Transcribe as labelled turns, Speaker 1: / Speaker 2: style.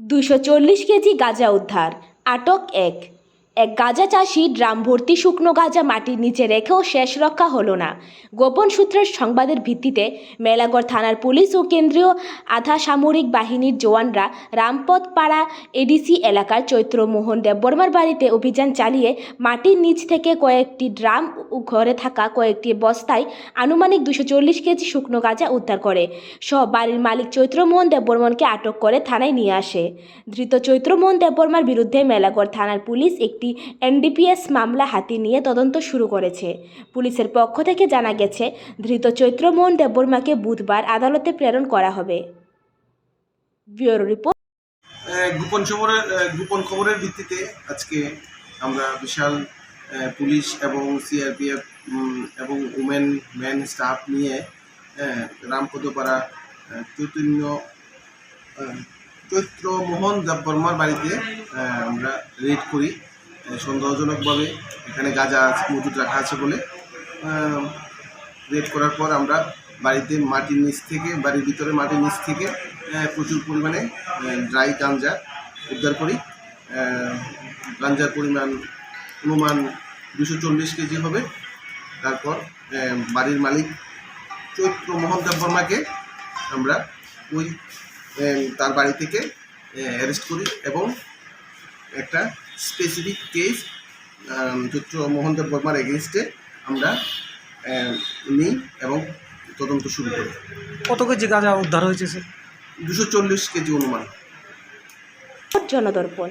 Speaker 1: দুশো চল্লিশ কেজি গাঁজা উদ্ধার, আটক এক। এক গাঁজা চাষি ড্রাম ভর্তি শুকনো গাঁজা মাটির নিচে রেখেও শেষ রক্ষা হলো না। গোপন সূত্রের সংবাদের ভিত্তিতে মেলাগড় থানার পুলিশ ও কেন্দ্রীয় আধা সামরিক বাহিনীর জওয়ানরা রামপথ পাড়া এডিসি এলাকার চৈত্রমোহন দেববর্মার বাড়িতে অভিযান চালিয়ে মাটির নিচ থেকে কয়েকটি ড্রাম ও ঘরে থাকা কয়েকটি বস্তায় আনুমানিক দুশো চল্লিশ কেজি শুকনো গাঁজা উদ্ধার করে। সহ বাড়ির মালিক চৈত্রমোহন দেববর্মনকে আটক করে থানায় নিয়ে আসে। ধৃত চৈত্রমোহন দেববর্মার বিরুদ্ধে মেলাগড় থানার পুলিশ একটি এনডিপিএস মামলা হাতি নিয়ে তদন্ত শুরু করেছে। পুলিশের পক্ষ থেকে জানা গেছে, ধৃত চৈত্রমোহন দেববর্মাকে বুধবার আদালতে প্রেরণ করা হবে। Bureau report.
Speaker 2: গোপন খবরের গোপন খবরের ভিত্তিতে আজকে আমরা বিশাল পুলিশ এবং সিআরপিএফ এবং উমেন ম্যান স্টাফ নিয়ে রামপদপাড়া চৈতন্য চৈত্র মোহন দেববর্মার বাড়িতে আমরা রেড করি সন্দেহজনকভাবে। এখানে গাঁজা মজুদ রাখা আছে বলে রেড করার পর আমরা বাড়িতে মাটির নিচ থেকে, বাড়ির ভিতরে মাটির নিচ থেকে প্রচুর পরিমাণে ড্রাই গাঞ্জা উদ্ধার করি। গাঞ্জার পরিমাণ অনুমান দুশো চল্লিশ কেজি হবে। তারপর বাড়ির মালিক চৈত্র মোহন দেব বর্মাকে আমরা ওই তার বাড়ি থেকে অ্যারেস্ট করি এবং একটা স্পেসিফিক কেস চৈত্র মোহন দেব বর্মার এগেনস্টে আমরা নিই এবং তদন্ত শুরু করি।
Speaker 3: কত কেজি গাঁজা উদ্ধার হয়েছে স্যার
Speaker 2: দুশো চল্লিশ কেজি অনুমান।
Speaker 1: জনদর্পণ।